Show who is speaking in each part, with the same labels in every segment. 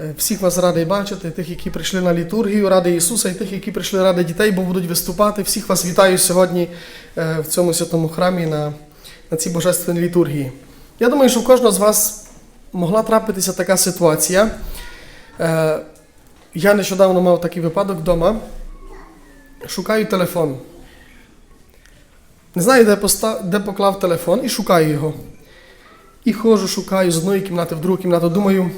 Speaker 1: Е, Всіх вас радий бачити, тих, які прийшли на літургію, ради Ісуса, і тих, які прийшли ради дітей, бо будуть виступати. Всіх вас вітаю сьогодні е, в цьому святому храмі на, на цій божественній літургії. Я думаю, що в кожного з вас могла трапитися така ситуація. Е, Я нещодавно мав такий випадок вдома. Шукаю телефон. Не знаю, де, поста... де поклав телефон, і шукаю його. І ходжу, шукаю з одної кімнати в другу кімнату. Думаю,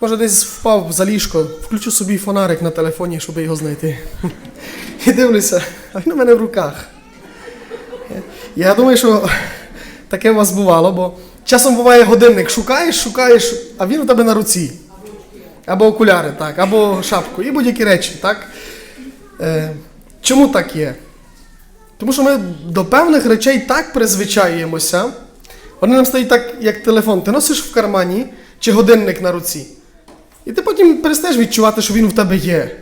Speaker 1: може десь впав за ліжко, включу собі фонарик на телефоні, щоб його знайти. І дивлюся, а він у мене в руках. Я думаю, що таке у вас бувало, бо часом буває годинник, шукаєш, шукаєш, а він у тебе на руці. Або окуляри, так, або шапку, і будь-які речі, так? Е, чому так є? Тому що ми до певних речей так призвичаюємося, вони нам стають так, як телефон. Ти носиш в кармані чи годинник на руці. І ти потім перестаєш відчувати, що він в тебе є.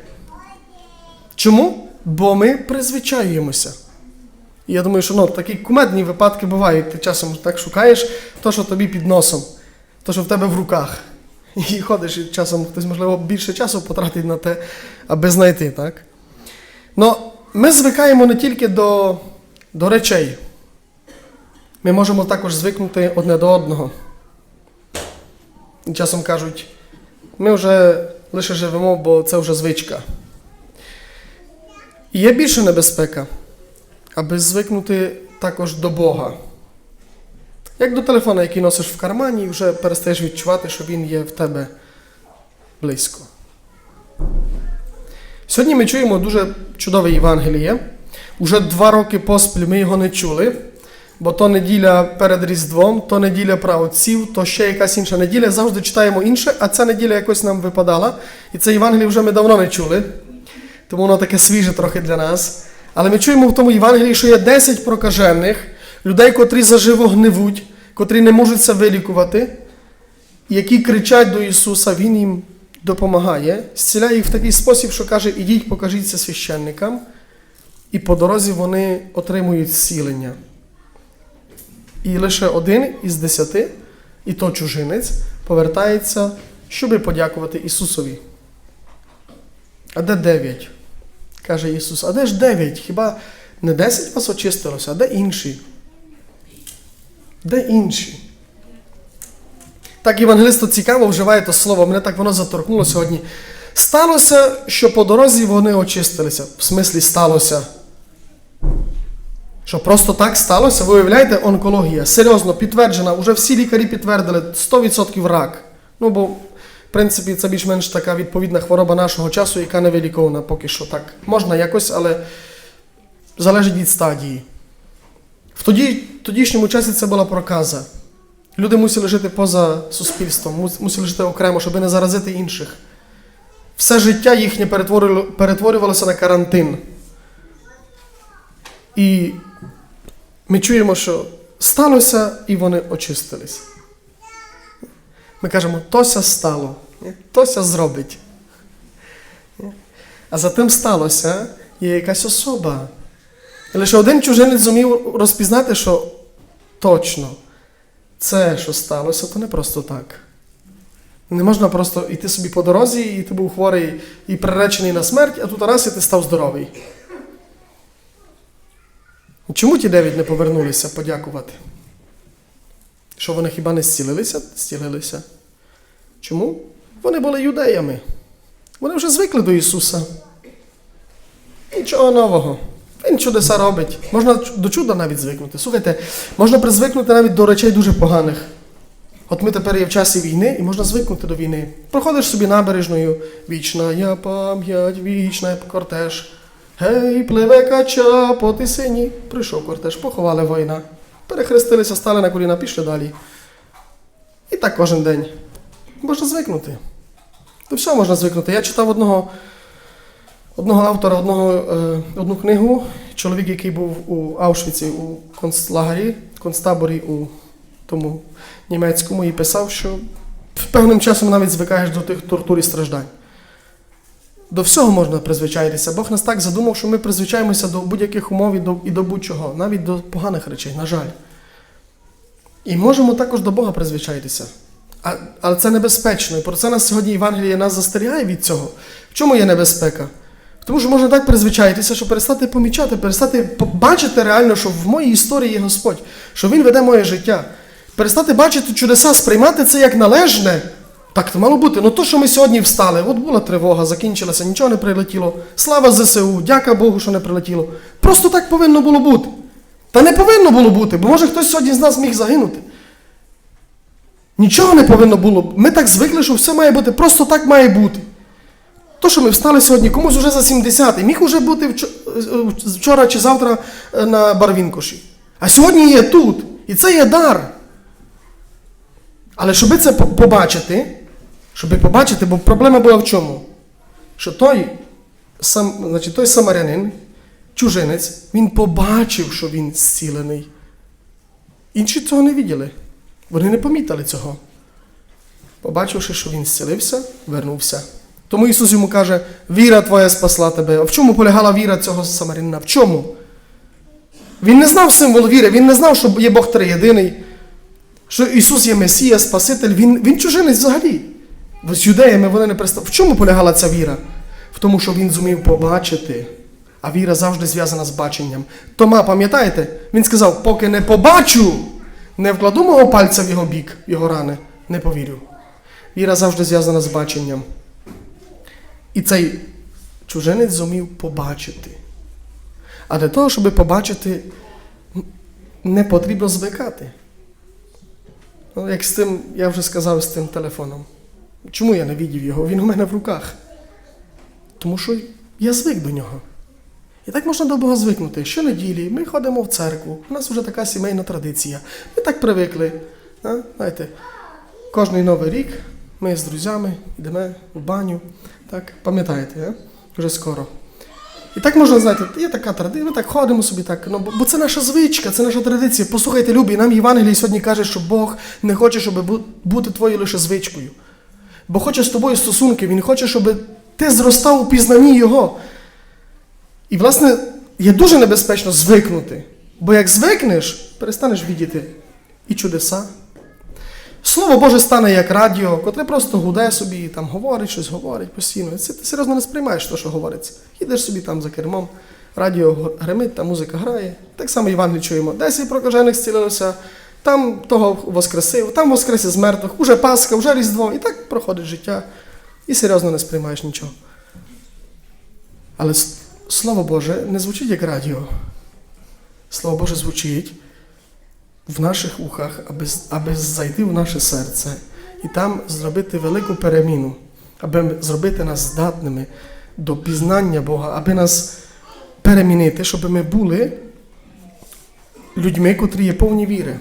Speaker 1: Чому? Бо ми призвичаюємося. І я думаю, що ну, такі кумедні випадки бувають. Ти часом так шукаєш то, що тобі під носом, то, що в тебе в руках. І ходиш, і часом хтось, можливо, більше часу потратить на те, аби знайти, так? Ну, ми звикаємо не тільки до, до речей. Ми можемо також звикнути одне до одного. Часом кажуть, ми вже лише живемо, бо це вже звичка. І є більша небезпека, аби звикнути також до Бога. Як до телефона, який носиш в кармані, і вже перестаєш відчувати, що він є в тебе близько. Сьогодні ми чуємо дуже чудове Євангеліє. Уже два роки поспіль ми його не чули, бо то неділя перед Різдвом, то неділя праотців, то ще якась інша неділя. Завжди читаємо інше, а ця неділя якось нам випадала. І це Євангеліє вже ми давно не чули, тому воно таке свіже трохи для нас. Але ми чуємо в тому Євангелії, що є 10 прокажених, людей, котрі заживо гнивуть, котрі не можуть це вилікувати, які кричать до Ісуса, Він їм допомагає, зціляє їх в такий спосіб, що каже: ідіть, покажіться священникам, і по дорозі вони отримують зцілення. І лише один із десяти, і то чужинець, повертається, щоби подякувати Ісусові. А де дев'ять? Каже Ісус, а де ж дев'ять? Хіба не десять вас очистилося, а де інші? Де інші? Так євангелист цікаво вживає то слово, мене так воно заторкнуло сьогодні. Сталося, що по дорозі вони очистилися. В смислі сталося. Що просто так сталося? Ви уявляєте, онкологія. Серйозно, підтверджена, уже всі лікарі підтвердили 100% рак. Ну, бо, в принципі, це більш-менш така відповідна хвороба нашого часу, яка не вилікована поки що так. Можна якось, але залежить від стадії. В тоді, тодішньому часі це була проказа. Люди мусили жити поза суспільством, мусили жити окремо, щоб не заразити інших. Все життя їхнє перетворювалося на карантин. І ми чуємо, що сталося, і вони очистились. Ми кажемо, тося стало, тося зробить. А за тим сталося є якась особа. І лише один чужинець зумів розпізнати, що точно це, що сталося, то не просто так. Не можна просто йти собі по дорозі, і ти був хворий і приречений на смерть, а тут раз і ти став здоровий. Чому ті дев'ять не повернулися подякувати? Що вони хіба не зцілилися? Зцілилися. Чому? Вони були юдеями. Вони вже звикли до Ісуса. Нічого нового. Він чудеса робить. Можна до чуда навіть звикнути. Слухайте, можна призвикнути навіть до речей дуже поганих. От ми тепер є в часі війни і можна звикнути до війни. Проходиш собі набережною, вічна я пам'ять, вічна кортеж. Гей, пливе кача по тисині. Прийшов кортеж, поховали воїна. Перехрестилися, стали на коліна, пішли далі. І так кожен день. Можна звикнути. До всього можна звикнути. Я читав одного, одного автора, одного, е, одну книгу, чоловік, який був у Аушвіці, у концлагері, концтаборі у тому німецькому, і писав, що певним часом навіть звикаєш до тих тортур і страждань. До всього можна призвичаїтися. Бог нас так задумав, що ми призвичаємося до будь-яких умов і до, і до будь-чого, навіть до поганих речей, на жаль. І можемо також до Бога призвичаїтися. А, але це небезпечно. І про це нас сьогодні Євангеліє нас застерігає від цього. В чому є небезпека? Тому що можна так призвичаїтися, що перестати помічати, перестати бачити реально, що в моїй історії є Господь, що Він веде моє життя. Перестати бачити чудеса, сприймати це як належне. Так то мало бути. Ну то, що ми сьогодні встали, от була тривога, закінчилася, нічого не прилетіло. Слава ЗСУ, дяка Богу, що не прилетіло. Просто так повинно було бути. Та не повинно було бути, бо може хтось сьогодні з нас міг загинути. Нічого не повинно було. Ми так звикли, що все має бути, просто так має бути. То, що ми встали сьогодні, комусь вже за 70 міг уже бути е, вчора чи завтра е, на Барвінкоші. А сьогодні є тут. І це є дар. Але щоб це побачити, щоб побачити, бо проблема була в чому? Що той, сам, значить, той самарянин, чужинець, він побачив, що він зцілений. Інші цього не виділи. Вони не помітили цього. Побачивши, що він зцілився, вернувся. Тому Ісус йому каже: віра твоя спасла тебе. А в чому полягала віра цього самарянина? В чому? Він не знав символ віри, він не знав, що є Бог триєдиний, що Ісус є Месія, Спаситель, він, він чужинець взагалі. З юдеями вони не пристав. В чому полягала ця віра? В тому, що він зумів побачити. А віра завжди зв'язана з баченням. Тома, пам'ятаєте? Він сказав: поки не побачу, не вкладу мого пальця в його бік, в його рани, не повірю. Віра завжди зв'язана з баченням. І цей чужинець зумів побачити. А для того, щоб побачити, не потрібно звикати. Ну, як з тим, я вже сказав з тим телефоном. Чому я не відів його? Він у мене в руках. Тому що я звик до нього. І так можна до Бога звикнути. Щонеділі ми ходимо в церкву. У нас вже така сімейна традиція. Ми так привикли. А? Знаєте, кожний новий рік ми з друзями йдемо в баню. Так, пам'ятаєте, вже скоро. І так можна знаєте, є така традиція, ми так ходимо собі так. Ну, бо це наша звичка, це наша традиція. Послухайте, любі, нам Євангелій сьогодні каже, що Бог не хоче, щоб бути твоєю лише звичкою. Бо хоче з тобою стосунки, Він хоче, щоб ти зростав у пізнанні Його. І, власне, є дуже небезпечно звикнути. Бо як звикнеш, перестанеш відіти і чудеса. Слово Боже стане як радіо, котре просто гуде собі, там говорить, щось говорить постійно. Це ти серйозно не сприймаєш те, що говориться. Їдеш собі там за кермом, радіо гримить, там музика грає. Так само Євангелій чуємо. Десять прокажених зцілилося, там того воскресив, там воскрес із мертвих, уже Пасха, вже Різдво. І так проходить життя. І серйозно не сприймаєш нічого. Але Слово Боже не звучить як радіо. Слово Боже звучить в наших ухах, аби, аби зайти в наше серце і там зробити велику переміну, аби зробити нас здатними до пізнання Бога, аби нас перемінити, щоб ми були людьми, котрі є повні віри.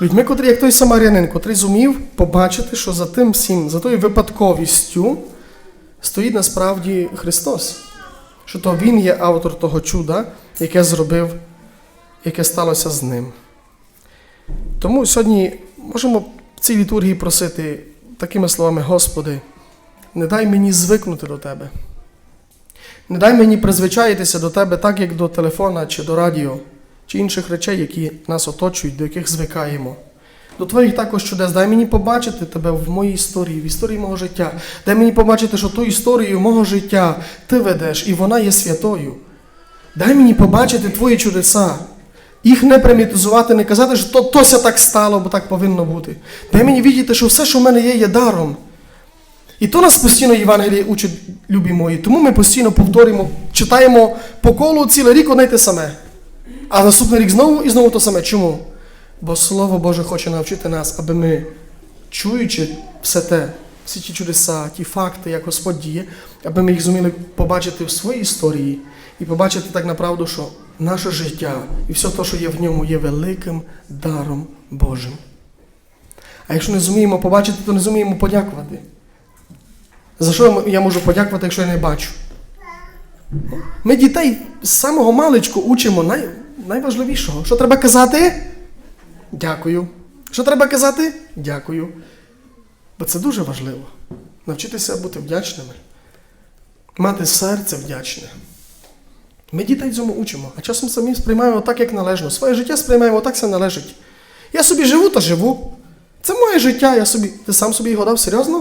Speaker 1: Людьми, котрі, як той самарянин, котрий зумів побачити, що за тим всім, за тою випадковістю стоїть насправді Христос. Що то Він є автор того чуда, яке зробив яке сталося з ним. Тому сьогодні можемо в цій літургії просити такими словами: Господи, не дай мені звикнути до Тебе. Не дай мені призвичаїтися до Тебе так, як до телефона чи до радіо, чи інших речей, які нас оточують, до яких звикаємо. До Твоїх також чудес. Дай мені побачити Тебе в моїй історії, в історії мого життя. Дай мені побачити, що ту історію мого життя Ти ведеш, і вона є святою. Дай мені побачити Твої чудеса. Їх не примітизувати, не казати, що то, тося так стало, бо так повинно бути. Дай мені віддіти, що все, що в мене є, є даром. І то нас постійно Євангеліє учить, любі мої. Тому ми постійно повторюємо, читаємо по колу цілий рік одне й те саме. А наступний рік знову і знову те саме. Чому? Бо Слово Боже хоче навчити нас, аби ми, чуючи все те, всі ті чудеса, ті факти, як Господь діє, аби ми їх зуміли побачити в своїй історії і побачити так направду, що наше життя і все те, що є в ньому, є великим даром Божим. А якщо не зуміємо побачити, то не зуміємо подякувати. За що я можу подякувати, якщо я не бачу? Ми дітей з самого маличку учимо найважливішого. Що треба казати? Дякую. Що треба казати? Дякую. Бо це дуже важливо. Навчитися бути вдячними, мати серце вдячне. Ми дітей цьому учимо, а часом самі сприймаємо так, як належно. Своє життя сприймаємо так, як належить. Я собі живу, то живу. Це моє життя, я собі. Ти сам собі його дав серйозно?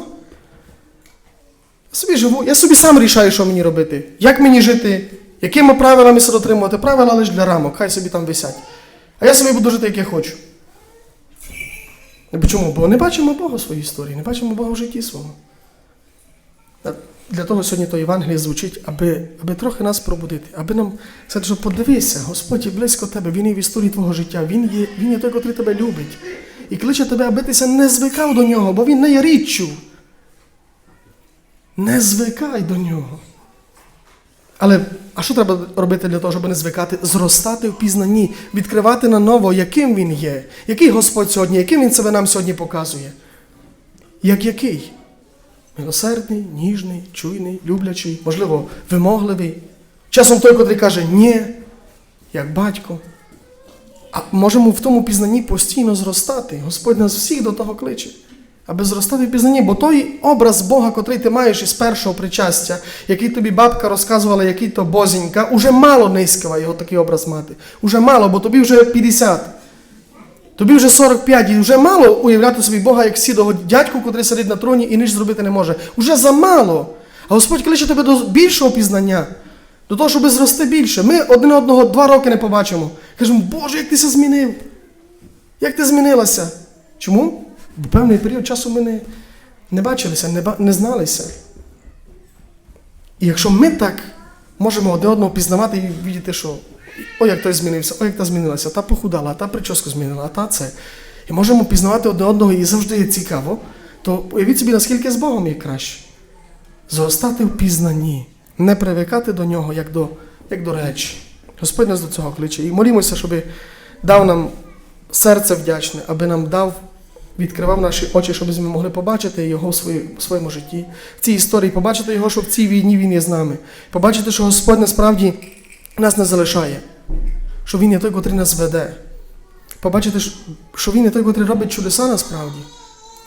Speaker 1: Я собі живу, я собі сам рішаю, що мені робити. Як мені жити, якими правилами себе дотримувати. Правила лише для рамок, хай собі там висять. А я собі буду жити, як я хочу. Чому? Бо не бачимо Бога в своїй історії, не бачимо Бога в житті. А Для того сьогодні то Євангеліє звучить, аби, аби трохи нас пробудити, аби нам сказати, що подивися, Господь близько тебе, Він є в історії твого життя, Він є, він є той, котрий тебе любить. І кличе тебе, аби ти не звикав до нього, бо він не є річчю. Не звикай до нього. Але а що треба робити для того, щоб не звикати? Зростати в пізнанні, відкривати на ново, яким він є, який Господь сьогодні, яким він себе нам сьогодні показує. Як який? Милосердний, ніжний, чуйний, люблячий, можливо, вимогливий. Часом той, котрий каже ні, як батько. А можемо в тому пізнанні постійно зростати. Господь нас всіх до того кличе, аби зростати в пізнанні. Бо той образ Бога, котрий ти маєш із першого причастя, який тобі бабка розказувала, який то бозінька, уже мало низького його такий образ мати. Уже мало, бо тобі вже 50. Тобі вже 45, і вже мало уявляти собі Бога як сідого дядьку, котрий сидить на троні і ніч зробити не може. Уже замало. А Господь кличе тебе до більшого пізнання, до того, щоб зрости більше. Ми один одного два роки не побачимо. Кажемо, Боже, як ти се змінив? Як ти змінилася? Чому? Бо певний період часу ми не, не бачилися, не, не зналися. І якщо ми так можемо один одного пізнавати і бачити, що о, як той змінився, о, як та змінилася, та похудала, та прическу змінила, та це. І можемо пізнавати один одного і завжди є цікаво, то уявіть собі, наскільки з Богом є краще. Зростати в пізнанні, не привикати до нього, як до, як до речі. Господь нас до цього кличе. І молімося, щоб дав нам серце вдячне, аби нам дав, відкривав наші очі, щоб ми могли побачити його в, своєму житті, в цій історії, побачити його, що в цій війні він є з нами. Побачити, що Господь насправді нас не залишає, що Він є той, котрий нас веде. Побачити, що Він є той, котрий робить чудеса насправді.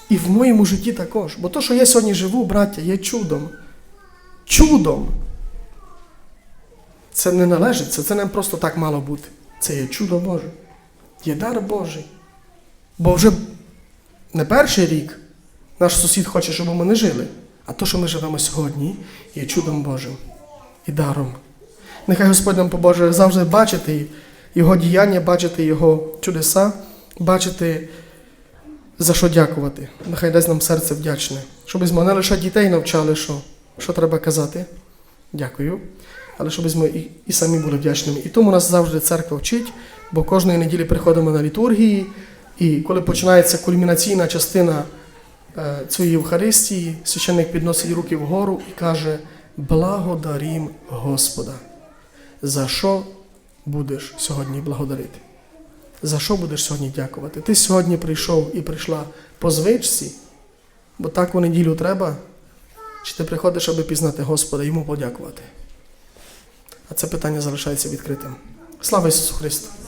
Speaker 1: І в моєму житті також. Бо то, що я сьогодні живу, браття, є чудом. Чудом. Це не належить, це, це не просто так мало бути. Це є чудо Боже. Є дар Божий. Бо вже не перший рік наш сусід хоче, щоб ми не жили. А то, що ми живемо сьогодні, є чудом Божим і даром. Нехай Господь нам побоже завжди бачити Його діяння, бачити Його чудеса, бачити, за що дякувати. Нехай дасть нам серце вдячне, щоб ми не лише дітей навчали, що, що треба казати. Дякую. Але щоб ми і, і самі були вдячними. І тому нас завжди церква вчить, бо кожної неділі приходимо на літургії, і коли починається кульмінаційна частина е, цієї Євхаристії, священник підносить руки вгору і каже: Благодарім Господа. За що будеш сьогодні благодарити? За що будеш сьогодні дякувати? Ти сьогодні прийшов і прийшла по звичці, бо так у неділю треба, чи ти приходиш, аби пізнати Господа, йому подякувати? А це питання залишається відкритим. Слава Ісусу Христу!